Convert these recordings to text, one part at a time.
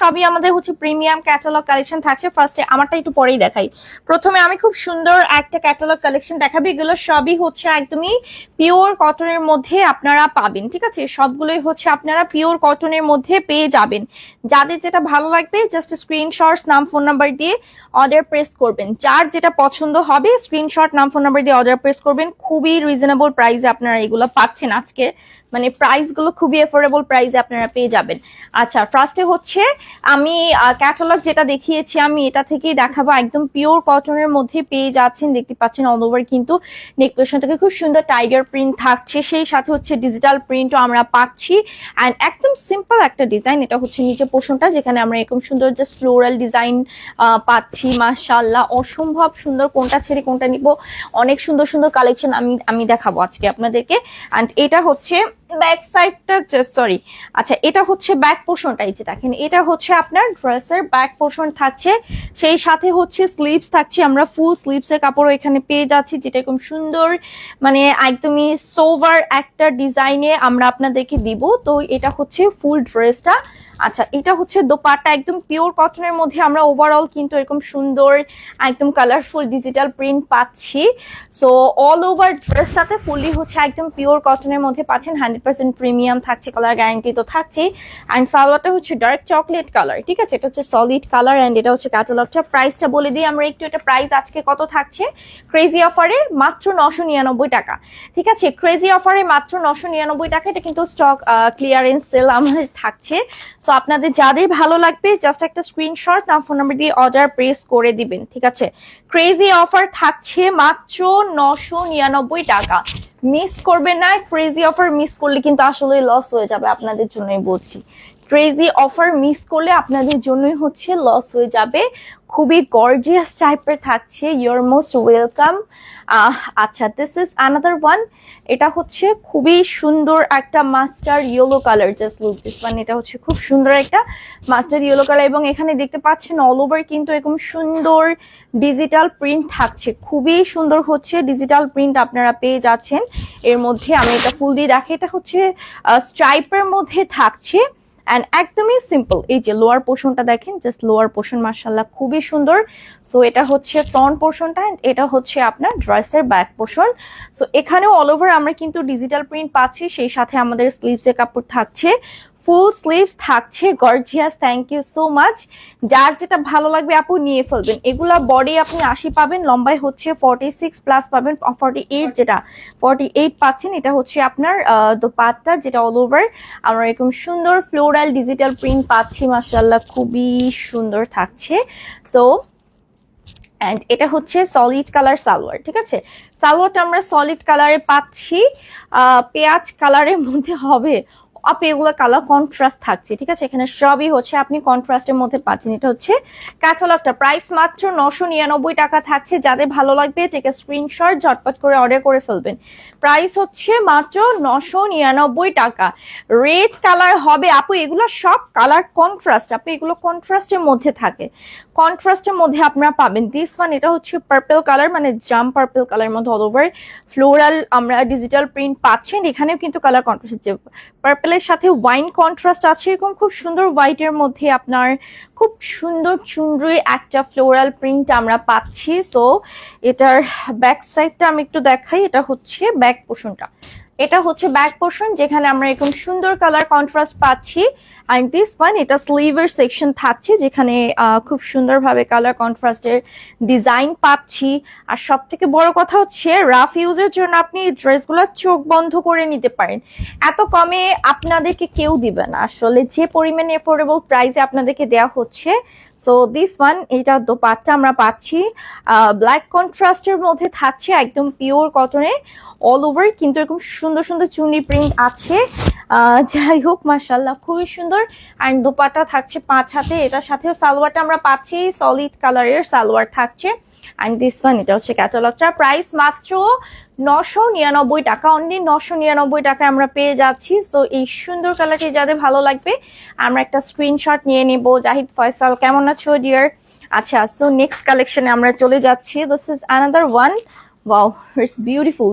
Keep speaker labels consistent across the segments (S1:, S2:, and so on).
S1: সবই আমাদের হচ্ছে প্রিমিয়াম ক্যাটালগ কালেকশন থাকছে। ফার্স্টে আমারটা একটু পরেই দেখাই। প্রথমে আমি খুব সুন্দর একটা ক্যাটালগ কালেকশন দেখাবো। এগুলো সবই হচ্ছে একদমই পিওর কটনের মধ্যে আপনারা পাবেন, ঠিক আছে? সবগুলোই হচ্ছে আপনারা পিওর কটনের মধ্যে পেয়ে যাবেন। যাদের যেটা ভালো লাগবে জাস্ট স্ক্রিনশটস নাম ফোন নাম্বার দিয়ে অর্ডার প্রেস করবেন। যার যেটা পছন্দ হবে স্ক্রিনশট নাম ফোন নাম্বার দিয়ে অর্ডার প্রেস করবেন। খুবই রিজনেবল প্রাইসে আপনারা এগুলো পাচ্ছেন আজকে। মানে প্রাইসগুলো খুবই এফোর্ডেবল প্রাইসে আপনারা পেয়ে যাবেন। আচ্ছা ফার্স্টে হচ্ছে আমি ক্যাটালগ যেটা দেখিয়েছি, আমি এটা থেকেই দেখাবো। একদম পিওর কটনের মধ্যে পেয়ে যাচ্ছেন, দেখতে পাচ্ছেন অল ওভার কিন্তু নেকলেশন থেকে খুব সুন্দর টাইগার প্রিন্ট থাকছে। সেই সাথে হচ্ছে ডিজিটাল প্রিন্টও আমরা পাচ্ছি। অ্যান্ড একদম সিম্পল একটা ডিজাইন এটা হচ্ছে নিচে পোষণটা যেখানে আমরা এরকম সুন্দর জাস্ট ফ্লোরাল ডিজাইন পাচ্ছি। মাশাল্লাহ অসম্ভব সুন্দর কোনটা ছেড়ে কোনটা নিব। অনেক সুন্দর সুন্দর কালেকশন আমি আমি দেখাবো আজকে আপনাদেরকে। অ্যান্ড এটা হচ্ছে ব্যাক সাইডটা সরি আচ্ছা এটা হচ্ছে ব্যাক পোর্শনটা এই যে দেখেন, এটা হচ্ছে আপনার ড্রেসের ব্যাক পোর্শন থাকছে। সেই সাথে হচ্ছে স্লিভস থাকছে। আমরা ফুল স্লিভসের কাপড়ও এখানে পেয়ে যাচ্ছি, যেটা এরকম সুন্দর মানে একদমই সোভার একটা ডিজাইনে আমরা আপনাদেরকে দিব। তো এটা হচ্ছে ফুল ড্রেসটা আচ্ছা এটা হচ্ছে দোপাট্টা, একদম পিওর কটনের মধ্যে আমরা ওভারঅল কিন্তু এরকম সুন্দর, একদম কালারফুল ডিজিটাল প্রিন্ট পাচ্ছি। সো অল ওভার ড্রেসটাতে ফুললি হচ্ছে একদম পিওর কটনের মধ্যে পাচ্ছেন হান্ড্রেড পার্সেন্ট প্রিমিয়াম থাকছে কালার গ্যারান্টি তো থাকছেই অ্যান্ড সালোয়ারটা হচ্ছে ডার্ক চকলেট কালার ঠিক আছে? এটা হচ্ছে সলিড কালার অ্যান্ড এটা হচ্ছে ক্যাটালগটা প্রাইসটা বলে দিই, আমরা একটু এটা প্রাইস আজকে কত থাকছে? ক্রেজি অফারে মাত্র নশো নিরানব্বই টাকা, ঠিক আছে? ক্রেজি অফারে মাত্র নশো নিরানব্বই টাকা, এটা কিন্তু স্টক ক্লিয়ারেন্স সেল আমাদের থাকছে। সো আপনাদের যাদের ভালো লাগবে জাস্ট একটা স্ক্রিনশট নাম ফোন নাম্বার দিয়ে অর্ডার প্রেস করে দিবেন, ঠিক আছে? ক্রেজি অফার থাকছে মাত্র নশো নিরানব্বই টাকা। মিস করবেন না ক্রেজি অফার মিস করলে কিন্তু আসলে লস হয়ে যাবে, আপনাদের জন্যই বলছি। ক্রেজি অফার মিস করলে আপনাদের জন্যই হচ্ছে লস হয়ে যাবে। খুবই গর্জিয়াস টাইপের থাকছে ইউর মোস্ট ওয়েলকাম আচ্ছা দিস ইজ আনাদার ওয়ান এটা হচ্ছে খুবই সুন্দর একটা master yellow colour just look this one এটা হচ্ছে খুব সুন্দর একটা মাস্টার ইয়েলো কালার এবং এখানে দেখতে পাচ্ছেন অল ওভার কিন্তু এরকম সুন্দর ডিজিটাল প্রিন্ট থাকছে। খুবই সুন্দর হচ্ছে ডিজিটাল প্রিন্ট আপনারা পেয়ে যাচ্ছেন। এর মধ্যে আমি এটা ফুল দিয়ে রাখি এটা হচ্ছে স্ট্রাইপের মধ্যে থাকছে। অ্যান্ড একদমই সিম্পল এই যে লোয়ার পোর্শনটা দেখেন জাস্ট লোয়ার পোর্শন মার্শাল্লাহ খুবই সুন্দর। সো এটা হচ্ছে ফ্রন্ট পোর্শনটা অ্যান্ড এটা হচ্ছে আপনার ড্রেসের ব্যাক পোর্শন সো এখানেও অল ওভার আমরা কিন্তু ডিজিটাল প্রিন্ট পাচ্ছি, সেই সাথে আমাদের স্লিভসের কাপড় থাকছে। ফুল স্লিভস থাকছে, gorgeous thank you so much যার যেটা ভালো লাগবে আপু নিয়ে ফেলবেন। এগুলা বডি আপনি আশি পাবেন লম্বাই হচ্ছে ফর্টি সিক্স প্লাস পাবেন ফর্টি এইট যেটা ফর্টি এইট পাচ্ছেন, এটা হচ্ছে আপনার দোপাট্টা যেটা অল ওভার আমরা এরকম সুন্দর ফ্লোরাল ডিজিটাল প্রিন্ট পাচ্ছি মাসাল্লাহ খুবই সুন্দর থাকছে। সো অ্যান্ড এটা হচ্ছে সলিড কালার সালোয়ার, ঠিক আছে? সালোয়ারটা আমরা সলিড কালারে পাচ্ছি পেঁয়াজ কালারের মধ্যে হবে আপু এগুলো কালার কন্ট্রাস্ট থাকছে, ঠিক আছে? এখানে সবই হচ্ছে আপনি কন্ট্রাস্টের মধ্যে পাচ্ছেন। এটা হচ্ছে ক্যাটালগটা প্রাইস মাত্র নশো নিরানব্বই টাকা থাকছে। যাদের ভালো লাগবে থেকে স্ক্রিনশট ঝটপট করে অর্ডার করে ফেলবেন। প্রাইস হচ্ছে মাত্র নশো নিরানব্বই টাকা। রেড কালার হবে। আপু, এগুলো সব কালার কন্ট্রাস্ট আপু, এগুলো কন্ট্রাস্টের মধ্যে থাকে। কন্ট্রাস্টের মধ্যে আপনারা পাবেন। দিস ওয়ান এটা হচ্ছে পার্পল কালার মানে জাম পার্পল কালার মধ্যে অল ওভার ফ্লোরাল আমরা ডিজিটাল প্রিন্ট পাচ্ছেন। এখানেও কিন্তু কালার কন্ট্রাস্ট যে পার্পলের সাথে ওয়াইন কন্ট্রাস্ট আছে, এরকম খুব সুন্দর হোয়াইটের মধ্যে আপনার খুব সুন্দর চুনরি একটা ফ্লোরাল প্রিন্ট আমরা পাচ্ছি। সো এটার ব্যাক সাইডটা আমি একটু দেখাই, এটা হচ্ছে ব্যাক পোষণটা এটা হচ্ছে ব্যাক পোর্শন যেখানে আমরা এরকম সুন্দর কালার কন্ট্রাস্ট পাচ্ছি। অ্যান্ড দিস ওয়ান এটা স্লিভের সেকশন থাকছে, যেখানে খুব সুন্দরভাবে কালার কন্ট্রাস্টের ডিজাইন পাচ্ছি। আর সব থেকে বড় কথা হচ্ছে রাফ ইউজের জন্য আপনি ড্রেসগুলো চোখ বন্ধ করে নিতে পারেন। এত কমে আপনাদেরকে কেউ দিবে না। আসলে যে পরিমাণে এফোর্ডেবল প্রাইসে আপনাদেরকে দেওয়া হচ্ছে সো দিস ওয়ান এটা দোপাট্টা আমরা পাচ্ছি। ব্ল্যাক কন্ট্রাস্টের মধ্যে থাকছে একদম পিওর কটনে অল ওভার কিন্তু এরকম সুন্দর সুন্দর চুনি প্রিন্ট আছে। যাই হোক মাসাল্লাহ খুবই সুন্দর। অ্যান্ড দোপাট্টা থাকছে পাঁচ হাতে, এটার সাথেও সালোয়ারটা আমরা পাচ্ছি সলিড কালারের সালোয়ার থাকছে। অ্যান্ড দিস ওয়ান এটা হচ্ছে ক্যাটালগটা প্রাইস মাত্র নশো নিরানব্বই টাকা অনলি নশো নিরানব্বই টাকায় আমরা পেয়ে যাচ্ছি। সো এই সুন্দর কালারটি যাদের ভালো লাগবে, আমরা একটা স্ক্রিনশট নিয়ে নেব। জাহিদ, ফয়সাল, কেমন আছো ডিয়ার আচ্ছা সো নেক্সট কালেকশনে আমরা চলে যাচ্ছি। This is another one wow it's beautiful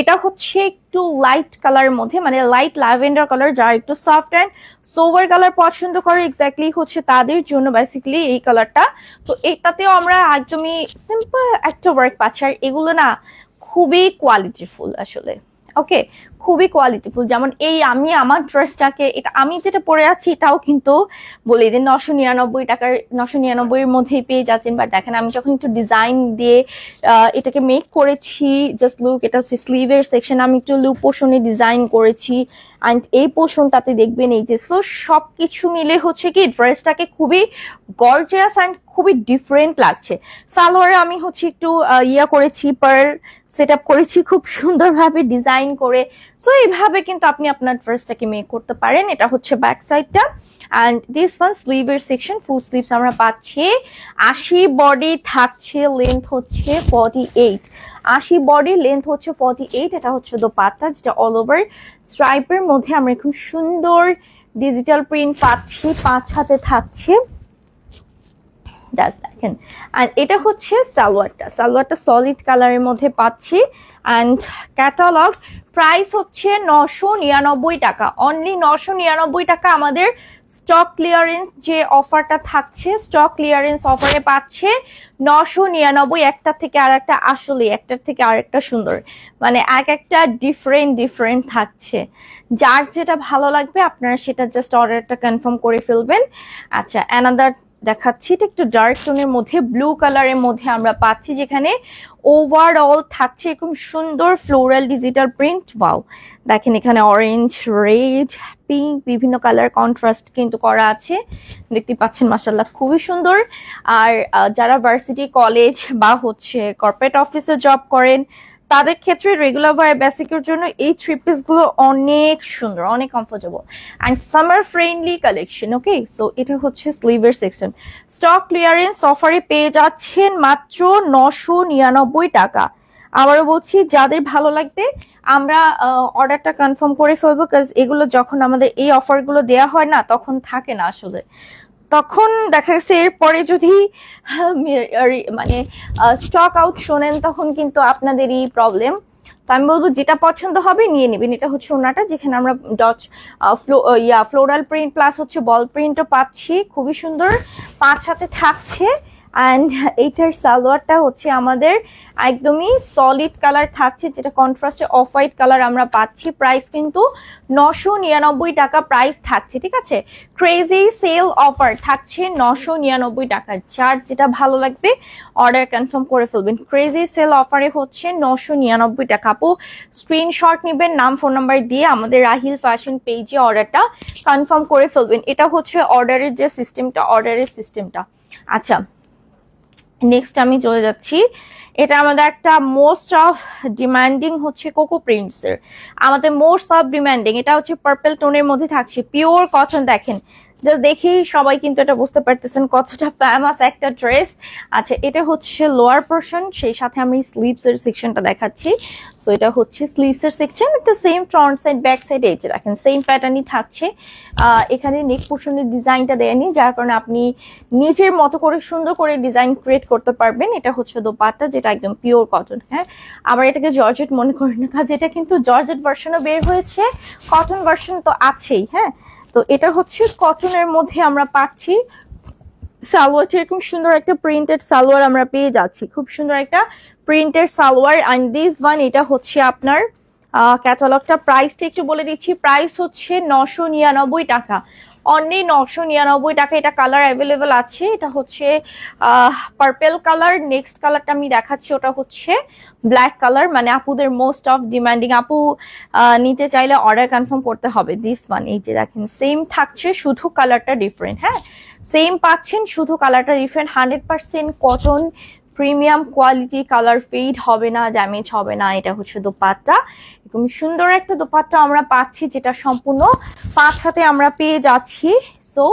S1: এটা হচ্ছে একটু লাইট কালারের মধ্যে মানে লাইট ল্যাভেন্ডার কালার যারা একটু সফট অ্যান্ড সোভার কালার পছন্দ করে এক্স্যাক্টলি হচ্ছে তাদের জন্য বেসিক্যালি এই কালারটা তো এটাতেও আমরা একদমই সিম্পল একটা ওয়ার্ক পাচ্ছি, আর এগুলো না খুবই কোয়ালিটিফুল আসলে। ওকে খুবই কোয়ালিটিফুল যেমন এই আমি আমার ড্রেসটাকে এটা আমি যেটা পরে আছি এটাও কিন্তু বলে দিন নশো নিরানব্বই টাকার, নশো নিরানব্বইয়ের মধ্যেই পেয়ে যাচ্ছেন। বাট দেখেন, আমি যখন একটু ডিজাইন দিয়ে এটাকে মেক করেছি জাস্ট লুক এটা হচ্ছে স্লিভের সেকশন আমি একটু লুক পোর্শনে ডিজাইন করেছি। অ্যান্ড এই পোর্শনটাতে দেখবেন এই যে সো সব কিছু মিলে হচ্ছে কি ড্রেসটাকে খুবই গর্জিয়াস অ্যান্ড খুবই ডিফারেন্ট লাগছে। সালোয়ারে আমি হচ্ছে একটু ইয়া করেছি পার সেট আপ করেছি, খুব সুন্দরভাবে ডিজাইন করে। সো এইভাবে কিন্তু আপনি আপনার ড্রেসটাকে মেক করতে পারেন। এটা হচ্ছে ব্যাক সাইডটা অ্যান্ড দিস ওয়ান স্লিভের সেকশন ফুল স্লিভস আমরা পাচ্ছি। আশি বডি থাকছে লেন্থ হচ্ছে ফর্টি এইট আশি বডি লেন্থ হচ্ছে ফর্টি এইট এটা হচ্ছে দোপাট্টা, যেটা অল ওভার স্ট্রাইপের মধ্যে আমরা খুব সুন্দর ডিজিটাল প্রিন্ট পাচ্ছি, পাঁচ হাতে থাকছে। জাস্ট দেখেন অ্যান্ড এটা হচ্ছে সালোয়ারটা। সালোয়ারটা সলিড কালারের মধ্যে পাচ্ছি। অ্যান্ড ক্যাটালগ প্রাইস হচ্ছে নশো নিরানব্বই টাকা। অনলি নশো নিরানব্বই টাকা আমাদের স্টক ক্লিয়ারেন্স যে অফারটা থাকছে স্টক ক্লিয়ারেন্স অফারে পাচ্ছে নশো নিরানব্বই। একটা থেকে আর একটা আসলে একটার থেকে আর একটা সুন্দর। মানে এক একটা ডিফারেন্ট ডিফারেন্ট থাকছে। যার যেটা ভালো লাগবে, আপনারা সেটা জাস্ট অর্ডারটা কনফার্ম করে ফেলবেন। আচ্ছা অ্যানাদার দেখাচ্ছি, এটা একটু ডার্ক টোনের মধ্যে ব্লু কালারের মধ্যে আমরা পাচ্ছি, যেখানে ওভারঅল থাকছে এরকম সুন্দর ফ্লোরাল ডিজিটাল প্রিন্ট বাউ দেখেন এখানে অরেঞ্জ রেড পিঙ্ক বিভিন্ন কালার কন্ট্রাস্ট কিন্তু করা আছে। দেখতে পাচ্ছেন মাসাল্লাহ খুবই সুন্দর। আর যারা ভার্সিটি কলেজ বা হচ্ছে কর্পোরেট অফিসে জব করেন তাদের ক্ষেত্রে রেগুলার ওয়ার বেসিকের জন্য এই থ্রি পিসগুলো অনেক সুন্দর, অনেক comfortable and summer friendly collection okay so এটা হচ্ছে স্লিভের সেকশন স্টক ক্লিয়ারেন্স অফারে পেয়ে যাচ্ছেন মাত্র নশো নিরানব্বই টাকা। আবারও বলছি, যাদের ভালো লাগবে, আমরা অর্ডারটা কনফার্ম করে ফেলব কাজ এগুলো যখন আমাদের এই অফারগুলো দেওয়া হয় না, তখন থাকে না আসলে। তখন দেখা গেছে এরপরে যদি আরে- মানে স্টক আউট শোনেন, তখন কিন্তু আপনাদেরই প্রবলেম তো আমি বলব যেটা পছন্দ হবে নিয়ে নেবেন। এটা হচ্ছে ওনাটা, যেখানে আমরা ডচ ফ্লো ইয়া ফ্লোরাল প্রিন্ট প্লাস হচ্ছে বল প্রিন্টও পাচ্ছি। খুবই সুন্দর। পাঁচ হাতে থাকছে। অ্যান্ড এইটার সালোয়ারটা হচ্ছে আমাদের একদমই সলিড কালার থাকছে, যেটা কন্ট্রাস্টে অফ হোয়াইট কালার আমরা পাচ্ছি। প্রাইস কিন্তু নশো নিরানব্বই টাকা প্রাইস থাকছে, ঠিক আছে? ক্রেজি সেল অফার থাকছে নশো নিরানব্বই টাকা। যার যেটা ভালো লাগবে অর্ডার কনফার্ম করে ফেলবেন। ক্রেজি সেল অফারে হচ্ছে নশো নিরানব্বই টাকা। আপু স্ক্রিনশট নেবেন, নাম ফোন নাম্বার দিয়ে আমাদের রাহিল ফ্যাশন পেজে অর্ডারটা কনফার্ম করে ফেলবেন। এটা হচ্ছে অর্ডারের যে সিস্টেমটা অর্ডারের সিস্টেমটা আচ্ছা নেক্সট আমি চলে যাচ্ছি। এটা আমাদের একটা মোস্ট অফ ডিমান্ডিং হচ্ছে কোকো প্রিন্টসের আমাদের মোস্ট অফ ডিমান্ডিং এটা হচ্ছে পার্পল টোনের মধ্যে থাকছে। পিওর কটন দেখেন জাস্ট দেখেই সবাই কিন্তু এটা বুঝতে পারতেছেন কতটা ফেমাস একটা ড্রেস আচ্ছা এটা হচ্ছে লোয়ার পোর্শন সেই সাথে আমি স্লিভস এর সেকশনটা দেখাচ্ছি। সো এটা হচ্ছে স্লিভস এর সেকশন এটা same front side back side এই যে দেখেন সেম প্যাটার্নই থাকছে। এখানে নেক পোর্শনের ডিজাইনটা দেয়নি, যার কারণে আপনি নিজের মতো করে সুন্দর করে ডিজাইন ক্রিয়েট করতে পারবেন। এটা হচ্ছে দোপাট্টা, যেটা একদম পিওর কটন হ্যাঁ? আবার এটাকে জর্জেট মনে করেন না, কাজ এটা কিন্তু জর্জেট ভার্সনও বের হয়েছে কটন ভার্সন তো আছেই হ্যাঁ? তো এটা হচ্ছে কটনের মধ্যে আমরা পাচ্ছি। সালোয়ারটা এরকম সুন্দর একটা প্রিন্টেড সালোয়ার আমরা পেয়ে যাচ্ছি। খুব সুন্দর একটা printed salwar and this one এটা হচ্ছে আপনার ক্যাটালগটা প্রাইসটা একটু বলে দিচ্ছি। প্রাইস হচ্ছে নশো নিরানব্বই টাকা। অনলি নশো নিরানব্বই টাকা এটা কালার অ্যাভেলেবেল আছে। এটা হচ্ছে পার্পেল কালার নেক্সট কালারটা আমি দেখাচ্ছি, ওটা হচ্ছে ব্ল্যাক কালার মানে আপুদের মোস্ট অফ ডিমান্ডিং আপু নিতে চাইলে অর্ডার কনফার্ম করতে হবে দিস ওয়ান এই যে দেখেন সেম থাকছে, শুধু কালারটা ডিফারেন্ট হ্যাঁ? সেম পাচ্ছেন, শুধু কালারটা different hundred percent cotton premium quality colour fade হবে না ড্যামেজ হবে না, এটা হচ্ছে দোপাট্টা। এরকম সুন্দর একটা দোপাট্টা আমরা পাচ্ছি, যেটা সম্পূর্ণ পাঁচ হাতে আমরা পেয়ে যাচ্ছি। সো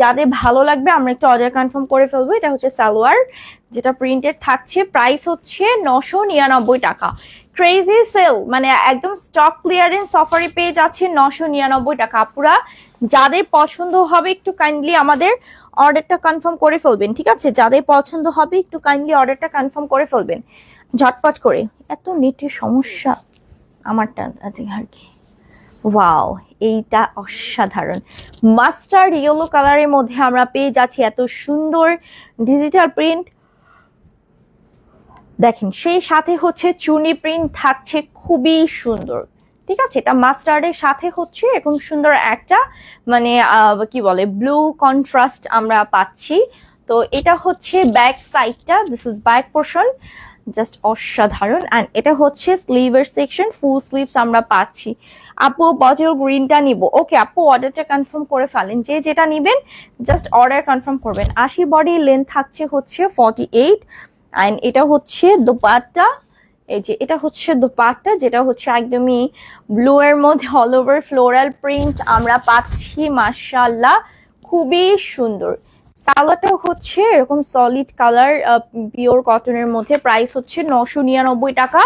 S1: যাদের ভালো লাগবে, আমরা একটু অর্ডার কনফার্ম করে ফেলব। এটা হচ্ছে সালোয়ার, যেটা প্রিন্টেড থাকছে। প্রাইস হচ্ছে নশো নিরানব্বই টাকা। ক্রেজি সেল মানে একদম স্টক ক্লিয়ারেন্স অফারে পেয়ে যাচ্ছে নশো নিরানব্বই টাকা। আপুরা, যাদের পছন্দ হবে একটু কাইন্ডলি আমাদের অর্ডারটা কনফার্ম করে ফেলবেন, ঠিক আছে? যাদের পছন্দ হবে একটু কাইন্ডলি অর্ডারটা কনফার্ম করে ফেলবেন। ঝটপট করে, এত নেটের সমস্যা আমারটা আর কি। ওয়াও এইটা অসাধারণ। মাস্টার্ড ইয়েলো কালারের মধ্যে আমরা পেয়ে যাচ্ছি এত সুন্দর ডিজিটাল প্রিন্ট দেখেন, সেই সাথে হচ্ছে চুনি প্রিন্ট থাকছে খুবই সুন্দর। ঠিক আছে? এটা মাস্টার্ডের সাথে হচ্ছে এরকম সুন্দর একটা মানে কি বলে ব্লু কন্ট্রাস্ট আমরা পাচ্ছি। তো এটা হচ্ছে ব্যাক সাইডটা this is back portion just অসাধারণ। অ্যান্ড এটা হচ্ছে স্লিভের সেকশন ফুল স্লিভস আমরা পাচ্ছি। আপু বটল গ্রিনটা নিব। ওকে আপু অর্ডারটা কনফার্ম করে ফেলেন। যে যেটা নেবেন জাস্ট অর্ডার কনফার্ম করবেন। আশি বডি লেন্থ থাকছে হচ্ছে ফর্টি এইট অ্যান্ড এটা হচ্ছে দোপাট্টা। এই যে এটা হচ্ছে দোপাট্টা, যেটা হচ্ছে একদমই ব্লু এর মধ্যে অল ওভার ফ্লোরাল প্রিন্ট আমরা পাচ্ছি মার্শাল্লাহ খুবই সুন্দর। সালোয়ারটা হচ্ছে এরকম সলিড কালার পিওর কটনের মধ্যে। প্রাইস হচ্ছে নশো নিরানব্বই টাকা।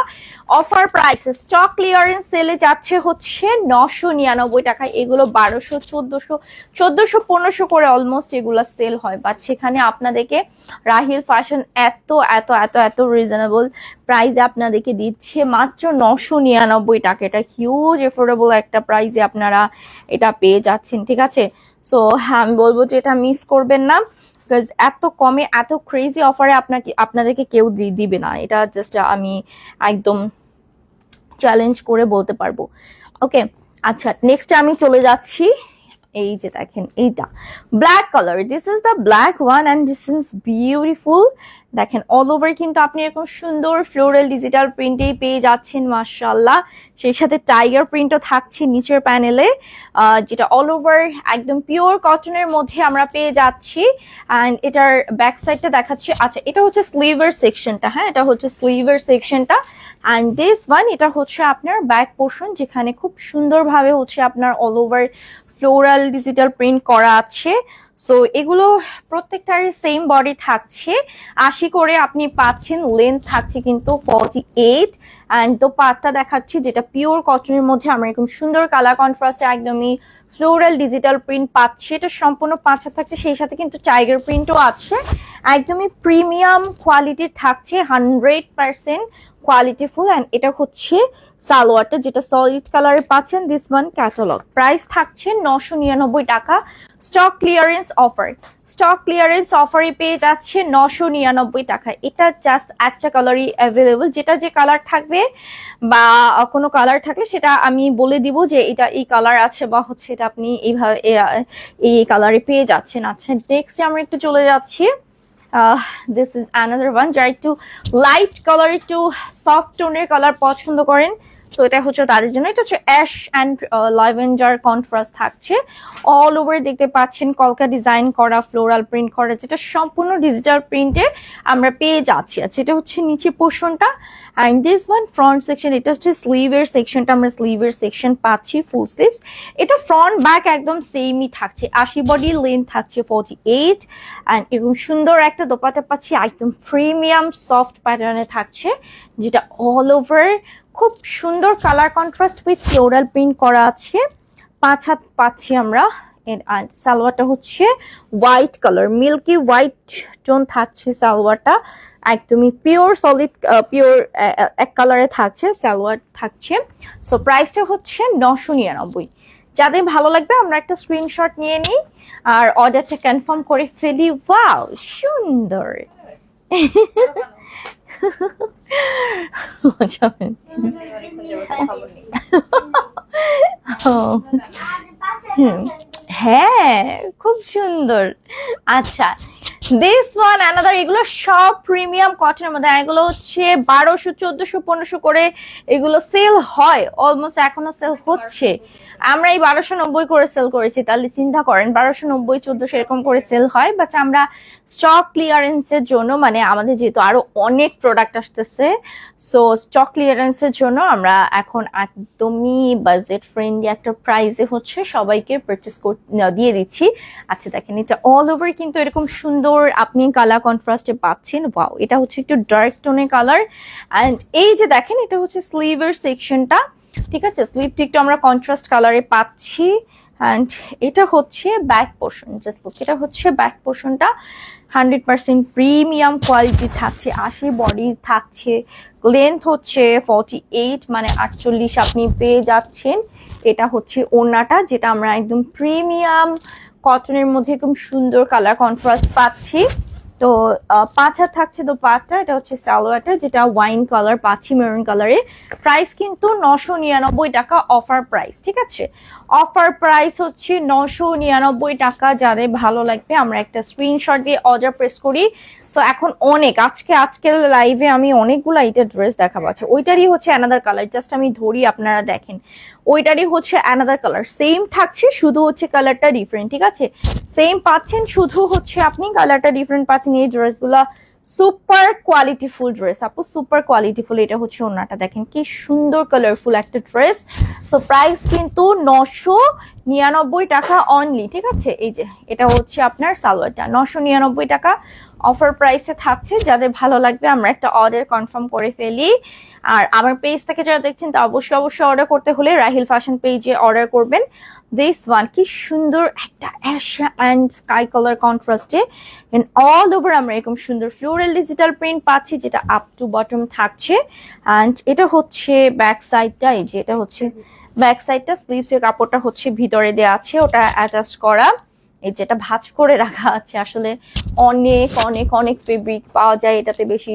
S1: অফার প্রাইস স্টক ক্লিয়ারেন্স সেলে যাচ্ছে হচ্ছে নশো নিরানব্বই টাকা। এগুলো বারোশো, চোদ্দশো চোদ্দশো, পনেরোশো করে অলমোস্ট এগুলো সেল হয়। বাট সেখানে আপনাদেরকে রাহিল ফ্যাশন এত এত এত এত রিজনেবল প্রাইসে আপনাদেরকে দিচ্ছে মাত্র নশো নিরানব্বই টাকা। এটা হিউজ এফোর্ডেবল একটা প্রাইসে আপনারা এটা পেয়ে যাচ্ছেন, ঠিক আছে? সো হ্যাঁ আমি বলব যে এটা মিস করবেন না বিকজ এত কমে, এত ক্রেজি অফারে আপনাকে, আপনাদেরকে কেউ দিবে না। এটা জাস্ট আমি একদম চ্যালেঞ্জ করে বলতে পারব। ওকে আচ্ছা নেক্সট আমি চলে যাচ্ছি। এই যে দেখেন, এইটা। Black colour this is the black one and this is beautiful দেখেন অল ওভার কিন্তু আপনি এরকম সুন্দর ফ্লোরাল ডিজিটাল প্রিন্টেই পেয়ে যাচ্ছেন মার্শাল্লাহ সেই সাথে টাইগার প্রিন্টও থাকছে নিচের প্যানেলে যেটা অল ওভার একদম পিওর কটনের মধ্যে আমরা পেয়ে যাচ্ছি। অ্যান্ড এটার ব্যাক সাইডটা দেখাচ্ছি। আচ্ছা এটা হচ্ছে স্লিভের সেকশনটা হ্যাঁ? এটা হচ্ছে স্লিভের সেকশনটা অ্যান্ড দিস ওয়ান এটা হচ্ছে আপনার ব্যাক পোর্শন যেখানে খুব সুন্দরভাবে হচ্ছে আপনার all over floral digital print করা আছে। সো এগুলো প্রত্যেকটারই সেম বডি থাকছে। আশি করে আপনি পাচ্ছেন লেন্থ থাকছে কিন্তু ফর্টি এইট অ্যান্ড তো পাটটা দেখাচ্ছি যেটা পিওর কটনের মধ্যে আমরা এরকম সুন্দর কালার কন্ট্রাস্টে একদমই ফ্লোরাল ডিজিটাল প্রিন্ট পাচ্ছি। এটা সম্পূর্ণ পাঁচা থাকছে, সেই সাথে কিন্তু টাইগার প্রিন্টও আছে। একদমই প্রিমিয়াম কোয়ালিটির থাকছে হান্ড্রেড পার্সেন্ট কোয়ালিটিফুল অ্যান্ড এটা হচ্ছে সালোয়ারটা, যেটা সলিড কালারে পাচ্ছেন দিস ওয়ান ক্যাটালগ প্রাইস থাকছে নশো নিরানব্বই টাকা। Stock clearance offer. Stock clearance অফারে পেয়ে যাচ্ছে নশো নিরানব্বই টাকা। এটা জাস্ট একটা কালারই অ্যাভেলেবল যেটা যে কালার থাকবে বা কোনো কালার থাকলে সেটা আমি বলে দিব যে এটা এই কালার আছে বা হচ্ছে এটা আপনি এইভাবে এই কালারে পেয়ে যাচ্ছেন। আচ্ছা নেক্সট আমরা একটু চলে যাচ্ছি। দিস ইজ অ্যানাদার ওয়ান যারা একটু লাইট কালার একটু সফট টোনের কালার পছন্দ করেন তো এটা হচ্ছে তাদের জন্য। এটা হচ্ছে অ্যাশ অ্যান্ড লাইভেঞ্জার কন্ট্রাস্ট থাকছে। অল ওভার দেখতে পাচ্ছেন, কলকা ডিজাইন করা ফ্লোরাল প্রিন্ট করা, যেটা সম্পূর্ণ ডিজিটাল প্রিন্টে আমরা পেয়ে যাচ্ছি। আচ্ছা এটা হচ্ছে নিচে পোর্শনটা and this one front section এটা হচ্ছে স্লিভের সেকশনটা আমরা স্লিভের সেকশন পাচ্ছি ফুল স্লিভস এটা ফ্রন্ট ব্যাক একদম সেমই থাকছে। আশি বডি লেন্থ থাকছে ফর্টি এইট অ্যান্ড এরকম সুন্দর একটা দোপাটা পাচ্ছি। একদম প্রিমিয়াম সফট প্যাটার্নে থাকছে, যেটা অল ওভার খুব সুন্দর colour contrast with floral print করা আছে। পাঁচ হাত পাচ্ছি আমরা। সালোয়ারটা হচ্ছে white colour milky white tone থাকছে সালোয়ারটা। একদমই পিওর সলিড পিওর এক কালারে থাকছে, সালোয়ার থাকছে। সো প্রাইসটা হচ্ছে নশো নিরানব্বই। যাদের ভালো লাগবে, আমরা একটা স্ক্রিনশট নিয়ে নিই। আর অর্ডারটা কনফার্ম করে ফেলি। ওয়াও সুন্দর। মজা। হ্যাঁ খুব সুন্দর। আচ্ছা দিস ওয়ান অ্যানাদার এগুলো সব প্রিমিয়াম কটনের মধ্যে। এগুলো হচ্ছে বারোশো, চোদ্দশো, পনেরোশো করে এগুলো সেল হয়। অলমোস্ট এখনও সেল হচ্ছে। আমরা এই বারোশো নব্বই করে সেল করেছি, তাহলে চিন্তা করেন, বারোশো নব্বই, চোদ্দশো এরকম করে সেল হয় বাট আমরা স্টক ক্লিয়ারেন্সের জন্য মানে আমাদের যেহেতু আরও অনেক প্রোডাক্ট আসতেছে সো স্টক ক্লিয়ারেন্সের জন্য আমরা এখন একদমই বাজেট ফ্রেন্ডলি একটা প্রাইসে হচ্ছে সবাইকে পারচেস দিয়ে দিচ্ছি। আচ্ছা দেখেন, এটা অল ওভার কিন্তু এরকম সুন্দর, আপনি কালার কন্ট্রাস্টে পাচ্ছেন ওয়াও এটা হচ্ছে একটু ডার্ক টোনের কালার অ্যান্ড এই যে দেখেন, এটা হচ্ছে স্লিভের সেকশনটা ঠিক আছে? স্লিভটা একটু আমরা কন্ট্রাস্ট কালারে পাচ্ছি। অ্যান্ড এটা হচ্ছে ব্যাক পোর্শন জাস্ট লুক এটা হচ্ছে ব্যাক পোর্শনটা হান্ড্রেড পার্সেন্ট প্রিমিয়াম কোয়ালিটি থাকছে, আশি বডি থাকছে। লেন্থ হচ্ছে ফর্টি এইট মানে আটচল্লিশ আপনি পেয়ে যাচ্ছেন। এটা হচ্ছে ওড়নাটা, যেটা আমরা একদম প্রিমিয়াম কটনের মধ্যে একদম সুন্দর কালার কন্ট্রাস্ট পাচ্ছি। তো পাছা থাকছে তো পাটটা এটা হচ্ছে সালোয়ারটা, যেটা ওয়াইন কালার পাচ্ছি মেরুন কালারে প্রাইস কিন্তু নশো নিরানব্বই টাকা অফার প্রাইস ঠিক আছে? অফার প্রাইস হচ্ছে নশো নিরানব্বই টাকা। যাদের ভালো লাগবে, আমরা একটা স্ক্রিনশট দিয়ে অর্ডার প্রেস করি। সো এখন অনেক, আজকে, আজকের লাইভে আমি অনেকগুলো এটা ড্রেস দেখাবো। আচ্ছা ওইটারই হচ্ছে অ্যানাদার কালার জাস্ট আমি ধরি, আপনারা দেখেন। ওইটারই হচ্ছে অ্যানাদার কালার সেম থাকছে, শুধু হচ্ছে কালারটা ডিফারেন্ট ঠিক আছে? সেম পাচ্ছেন, শুধু হচ্ছে আপনি কালারটা ডিফারেন্ট পাচ্ছেন, এই ড্রেসগুলো সুপার কোয়ালিটিফুল ড্রেস আপু সুপার কোয়ালিটিফুল এটা হচ্ছে ওনাটা দেখেন কি সুন্দর কালারফুল একটা ড্রেস সো প্রাইস কিন্তু নশো নিরানব্বই টাকা অনলি ঠিক আছে? এই যে, এটা হচ্ছে আপনার সালোয়ারটা। নশো নিরানব্বই টাকা অফার প্রাইসে থাকছে। যাদের ভালো লাগবে, আমরা একটা অর্ডার কনফার্ম করে ফেলি। আর আমার পেজ থেকে যারা দেখছেন, তা অবশ্যই অবশ্যই অর্ডার করতে হলে রাহিল ফ্যাশন পেজে অর্ডার করবেন। দিস ওয়ান কি সুন্দর একটা অ্যাশ অ্যান্ড স্কাই কালার কন্ট্রাস্টে এন্ড অল ওভার আমরা এরকম সুন্দর ফ্লোরাল ডিজিটাল প্রিন্ট পাচ্ছি, যেটা আপ টু বটম থাকছে। অ্যান্ড এটা হচ্ছে ব্যাক সাইডটা এই যে এটা হচ্ছে ব্যাক সাইডটা স্লিভসের কাপড়টা হচ্ছে ভিতরে দেওয়া আছে, ওটা অ্যাটাচ করা। এই যেটা ভাঁজ করে রাখা আছে, আসলে অনেক অনেক অনেক ফেব্রিক পাওয়া যায়, এটাতে বেশি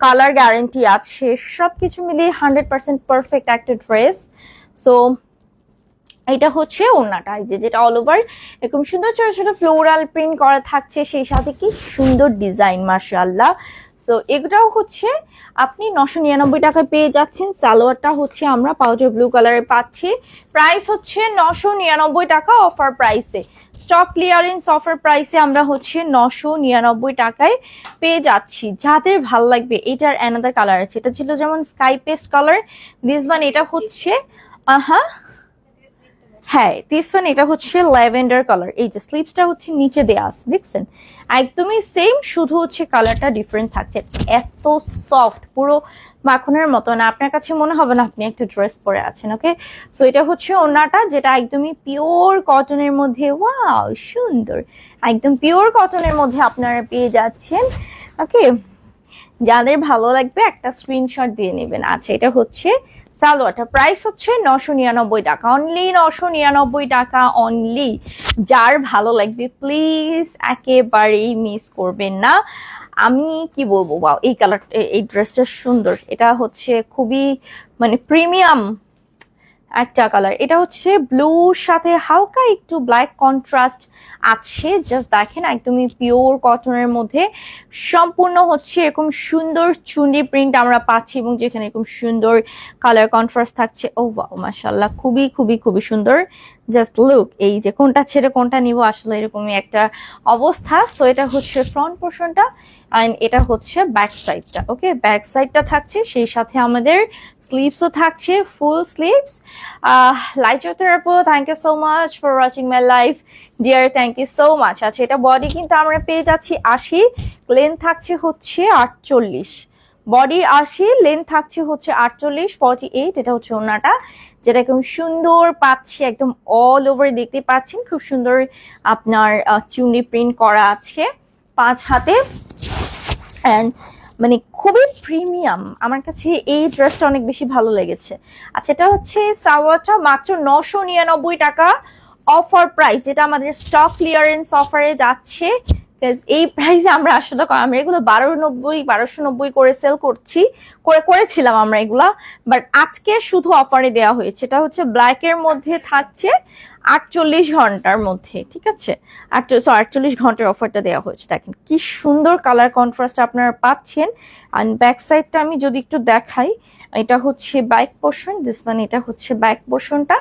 S1: কালার গ্যারেন্টি আছে। সবকিছু মিলিয়ে হান্ড্রেড পার্সেন্ট পারফেক্ট একটা ড্রেস সো এটা হচ্ছে ওড়নাটা, এই যে যেটা অল ওভার এরকম সুন্দর ছোট ছোট ফ্লোরাল প্রিন্ট করা থাকছে, সেই সাথে কি সুন্দর ডিজাইন মার্শাল্লাহ সো এগুলাও হচ্ছে আপনি নশো নিরানব্বই টাকায় পেয়ে যাচ্ছেন। সালোয়ারটা হচ্ছে আমরা পাউডার ব্লু কালারে পাচ্ছি। প্রাইস হচ্ছে নশো নিরানব্বই টাকা অফার প্রাইসে স্টক ক্লিয়ারেন্স অফার প্রাইসে আমরা হচ্ছে নশো নিরানব্বই টাকায় পেয়ে যাচ্ছি। যাদের ভালো লাগবে, এটার অ্যানাদার কালার আছে। এটা ছিল যেমন sky paste colour this one এটা হচ্ছে, আহা হ্যাঁ দিস ওয়ান এটা হচ্ছে ল্যাভেন্ডার কালার এই যে স্লিপসটা হচ্ছে নিচে দেয়া আছে, দেখছেন? একদমই সেম শুধু হচ্ছে কালারটা ডিফারেন্ট থাকছে। এত সফট পুরো মাখনের মতো না আপনার কাছে মনে হবে না আপনি একটা ড্রেস পরে আছেন ওকে সো এটা হচ্ছে ওনাটা যেটা একদমই পিওর কটনের মধ্যে। ওয়াও সুন্দর। একদম পিওর কটনের মধ্যে আপনারা পেয়ে যাচ্ছেন ওকে যাদের ভালো লাগবে একটা স্ক্রিনশট দিয়ে নেবেন। আচ্ছা এটা হচ্ছে সালোয়ারটা প্রাইস হচ্ছে নশো নিরানব্বই টাকা। অনলি নশো নিরানব্বই টাকা অনলি যার ভালো লাগবে প্লিজ একেবারেই মিস করবেন না। আমি কি বলব? বা এই কালার এই ড্রেসটা সুন্দর। এটা হচ্ছে খুবই মানে প্রিমিয়াম একটা কালার এটা হচ্ছে ব্লুর সাথে হালকা একটু ব্ল্যাক কন্ট্রাস্ট আছে। জাস্ট দেখেন, একদমই পিওর কটনের মধ্যে। সম্পূর্ণ হচ্ছে এরকম সুন্দর চুন্ডি প্রিন্ট আমরা পাচ্ছি এবং যেখানে এরকম সুন্দর কালার কন্ট্রাস্ট থাকছে। ও বাও মাসাল্লাহ খুবই খুবই খুবই সুন্দর। জাস্ট লুক এই যে কোনটা ছেড়ে কোনটা নিব, আসলে এরকমই একটা অবস্থা। সো এটা হচ্ছে ফ্রন্ট পোর্শনটা অ্যান্ড এটা হচ্ছে ব্যাক সাইডটা ওকে ব্যাক সাইডটা থাকছে, সেই সাথে আমাদের স্লিভসও থাকছে full sleeves light থেরাপো thank you so much for watching my life dear thank you so much আচ্ছা এটা বডি কিন্তু আমরা পেয়ে যাচ্ছি আশি লেন্থ থাকছে হচ্ছে আটচল্লিশ। বডি আশি লেন্থ থাকছে হচ্ছে আটচল্লিশ ফর্টি এইট এটা হচ্ছে ওনাটা যেটা একদম সুন্দর পাচ্ছি, একদম অল ওভার দেখতে পাচ্ছেন, খুব সুন্দর আপনার চুনি প্রিন্ট করা আছে, পাঁচ হাতে। অ্যান্ড মানে খুবই প্রিমিয়াম আমার কাছে এই ড্রেসটা অনেক বেশি ভালো লেগেছে। আচ্ছা এটা হচ্ছে সালোয়ারটা মাত্র নশো নিরানব্বই টাকা অফার প্রাইস যেটা আমাদের স্টক ক্লিয়ারেন্স অফারে যাচ্ছে। এই প্রাইসে আমরা আসলে আমরা এগুলো বারো নব্বই, বারোশো নব্বই করে সেল করছি, করে করেছিলাম আমরা এগুলা। বাট আজকে শুধু অফারে দেওয়া হয়েছে। এটা হচ্ছে ব্ল্যাকের মধ্যে থাকছে। আটচল্লিশ ঘণ্টার মধ্যে, ঠিক আছে? আটচল্লিশ ঘণ্টার অফারটা দেওয়া হয়েছে। দেখেন, কি সুন্দর কালার কন্ট্রাস্ট আপনারা পাচ্ছেন। আর ব্যাক সাইডটা আমি যদি একটু দেখাই, এটা হচ্ছে ব্যাক পোর্শন দিস মানে এটা হচ্ছে ব্যাক পোর্শনটা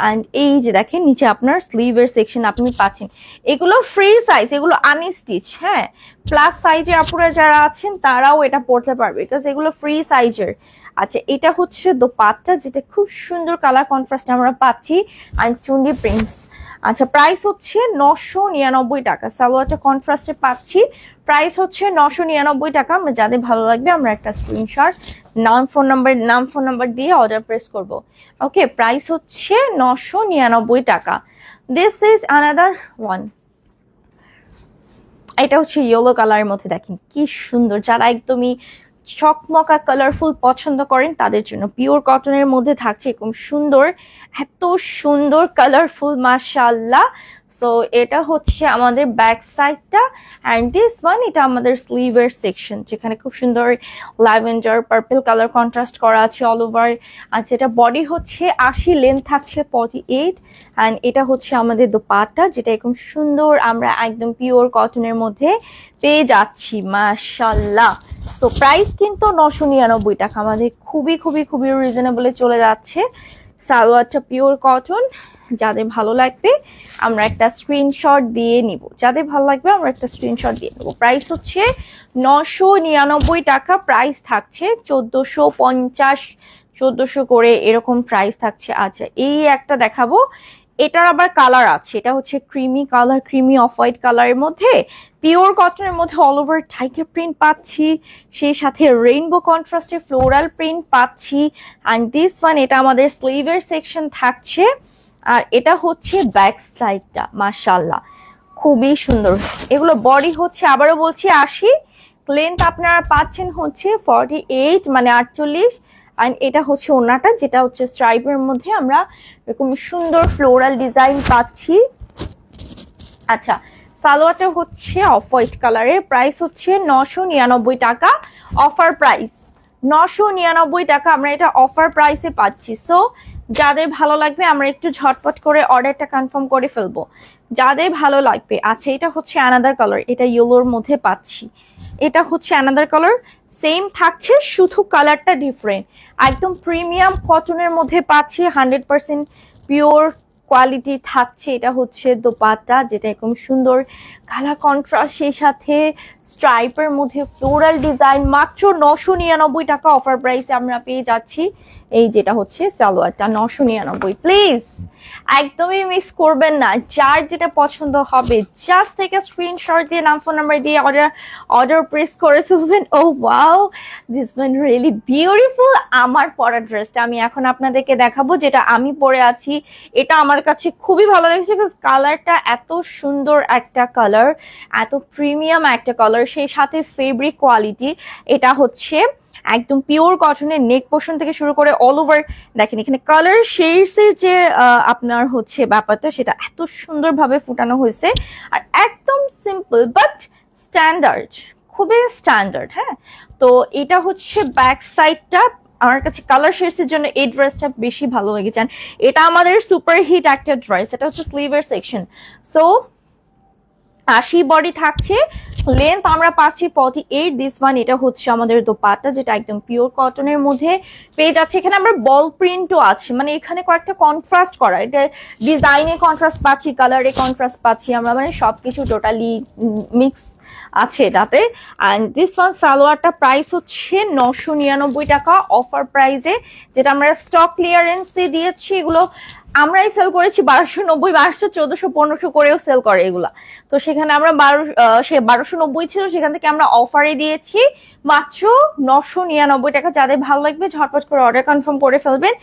S1: অ্যান্ড এই যে দেখেন, নিচে আপনার স্লিভের সেকশন আপনি পাচ্ছেন। এগুলো ফ্রি সাইজ এগুলো আনস্টিচ হ্যাঁ? প্লাস সাইজে আপুরা যারা আছেন, তারাও এটা পড়তে পারবে। বিকজ এগুলো ফ্রি সাইজের আচ্ছা এটা হচ্ছে দোপাট্টা যেটা খুব সুন্দর কালার কন্ট্রাস্ট আমরা পাচ্ছি অ্যান্ড চুন্ডি প্রিন্টস আচ্ছা প্রাইস হচ্ছে নশো নিরানব্বই টাকা। সালোয়ারটা কন্ট্রাস্টে পাচ্ছি। প্রাইস হচ্ছে নশো নিরানব্বই টাকা। আমরা যাদের ভালো লাগবে, আমরা একটা স্ক্রিনশট নাম ফোন নাম্বার নাম ফোন নাম্বার দিয়ে অর্ডার প্রেস করব। ওকে প্রাইস হচ্ছে নশো নিরানব্বই টাকা। দিস ইজ আনাদার ওয়ান এটা হচ্ছে ইয়েলো কালারের মধ্যে, দেখেন কি সুন্দর। যারা একদমই চকমকা কালারফুল পছন্দ করেন, তাদের জন্য পিওর কটনের মধ্যে থাকছে এরকম সুন্দর, এত সুন্দর কালারফুল মাশাল্লাহ সো এটা হচ্ছে আমাদের ব্যাক সাইডটা অ্যান্ড দিস ওয়ান এটা আমাদের স্লিভের সেকশন যেখানে খুব সুন্দর ল্যাভেন্ডার পার্পল কালার কন্ট্রাস্ট করা আছে অল ওভার আচ্ছা এটা বডি হচ্ছে আশি লেন্থ থাকছে ফর্টি এইট অ্যান্ড এটা হচ্ছে আমাদের দোপাট্টা, যেটা এরকম সুন্দর আমরা একদম পিওর কটনের মধ্যে পেয়ে যাচ্ছি মাশাল্লাহ তো প্রাইস কিন্তু নশো নিরানব্বই টাকা, আমাদের খুবই খুবই খুবই রিজনেবলে চলে যাচ্ছে। সালোয়ারটা পিওর কটন যাদের ভালো লাগবে, আমরা একটা স্ক্রিনশট দিয়ে নিব। যাদের ভালো লাগবে, আমরা একটা স্ক্রিনশট দিয়ে নেব। প্রাইস হচ্ছে নশো নিরানব্বই টাকা প্রাইস থাকছে চোদ্দোশো পঞ্চাশ, চোদ্দোশো করে এরকম প্রাইস থাকছে আচ্ছা এই একটা দেখাবো। এটার আবার কালার আছে। এটা হচ্ছে creamy colour creamy off white কালারের মধ্যে পিওর কটনের মধ্যে অল ওভার টাইগার প্রিন্ট পাচ্ছি। সেই সাথে রেইনবো কন্ট্রাস্টে ফ্লোরাল প্রিন্ট পাচ্ছি। অ্যান্ড দিস ওয়ান এটা আমাদের স্লিভের সেকশন থাকছে। আর এটা হচ্ছে ব্যাক সাইডটা মাশাল্লাহ খুবই সুন্দর। এগুলো বডি হচ্ছে, আবারও বলছি, আশি। লেন্থ আপনারা পাচ্ছেন হচ্ছে ফর্টি এইট মানে আটচল্লিশ। অ্যান্ড এটা হচ্ছে ওনাটা যেটা হচ্ছে স্ট্রাইপের মধ্যে আমরা এরকম সুন্দর ফ্লোরাল ডিজাইন পাচ্ছি। আচ্ছা সালোয়ারটা হচ্ছে অফ হোয়াইট কালারের প্রাইস হচ্ছে নশো নিরানব্বই টাকা। অফার প্রাইস নশো নিরানব্বই টাকা আমরা এটা অফার প্রাইসে পাচ্ছি। সো যাদের ভালো লাগবে, আমরা একটু ঝটপট করে অর্ডারটা কনফার্ম করে ফেলব। যাদের ভালো লাগবে আচ্ছা এটা হচ্ছে অ্যানাদার কালার এটা ইয়েলোর মধ্যে পাচ্ছি। এটা হচ্ছে অ্যানাদার কালার সেম থাকছে, শুধু কালারটা ডিফারেন্ট একদম প্রিমিয়াম কটনের মধ্যে পাচ্ছি হান্ড্রেড পার্সেন্ট পিওর কোয়ালিটি থাকছে। এটা হচ্ছে দোপাট্টা, যেটা এরকম সুন্দর কালার কন্ট্রাস্ট সেই সাথে স্ট্রাইপের মধ্যে ফ্লোরাল ডিজাইন মাত্র নশো নিরানব্বই টাকা অফার প্রাইসে আমরা পেয়ে যাচ্ছি। এই যেটা হচ্ছে সালোয়ারটা, নশো নিরানব্বই। প্লিজ একদমই মিস করবেন না। যার যেটা পছন্দ হবে জাস্ট থেকে স্ক্রিনশট দিয়ে নাম ফোন নাম্বার দিয়ে অর্ডার অর্ডার প্রেস করে ফেলবেন। ও wow this one really beautiful আমার পরা ড্রেসটা আমি এখন আপনাদেরকে দেখাবো, যেটা আমি পরে আছি। এটা আমার কাছে খুবই ভালো লেগেছে কালারটা এত সুন্দর একটা কালার এত প্রিমিয়াম একটা কালার সেই সাথে ফেব্রিক কোয়ালিটি এটা হচ্ছে একদম পিওর কটনের নেক পোর্শন থেকে শুরু করে অল ওভার দেখেন এখানে কালার শেডস এর যে আপনার হচ্ছে ব্যাপারটা, সেটা এত সুন্দরভাবে ফুটানো হয়েছে। আর একদম সিম্পল বাট স্ট্যান্ডার্ড খুবই স্ট্যান্ডার্ড হ্যাঁ? তো এটা হচ্ছে ব্যাক সাইডটা আমার কাছে কালার শেডস এর জন্য এই ড্রেসটা বেশি ভালো লেগেছে। এটা আমাদের সুপার হিট একটা ড্রেস এটা হচ্ছে স্লিভের সেকশন সো আশি বডি থাকছে। লেন্থ আমরা পাচ্ছি ফর্টি এইট দিস ওয়ান এটা হচ্ছে আমাদের দোপাট্টা, যেটা একদম পিওর কটনের মধ্যে পেয়ে যাচ্ছে। এখানে আমরা বল প্রিন্টও আছে মানে এখানে কয়েকটা কন্ট্রাস্ট করা, এটা ডিজাইনে কন্ট্রাস্ট পাচ্ছি কালারে কন্ট্রাস্ট পাচ্ছি আমরা মানে সবকিছু টোটালি মিক্স আছে তাতে অ্যান্ড দিস ওয়ান সালোয়ারটা প্রাইস হচ্ছে নশো নিরানব্বই টাকা অফার প্রাইসে যেটা আমরা স্টক ক্লিয়ারেন্সে দিয়েছি, এগুলো আমরাই সেল করেছি বারোশো নব্বই, বারোশো চোদ্দশো, পনেরোশো করেও সেল করে এগুলা। তো সেখানে আমরা বারো সে বারোশো নব্বই ছিল, সেখান থেকে আমরা অফারে দিয়েছি মাত্র নশো নিরানব্বই টাকা। যাদের ভালো লাগবে ঝটপট করে অর্ডার কনফার্ম করে ফেলবেন।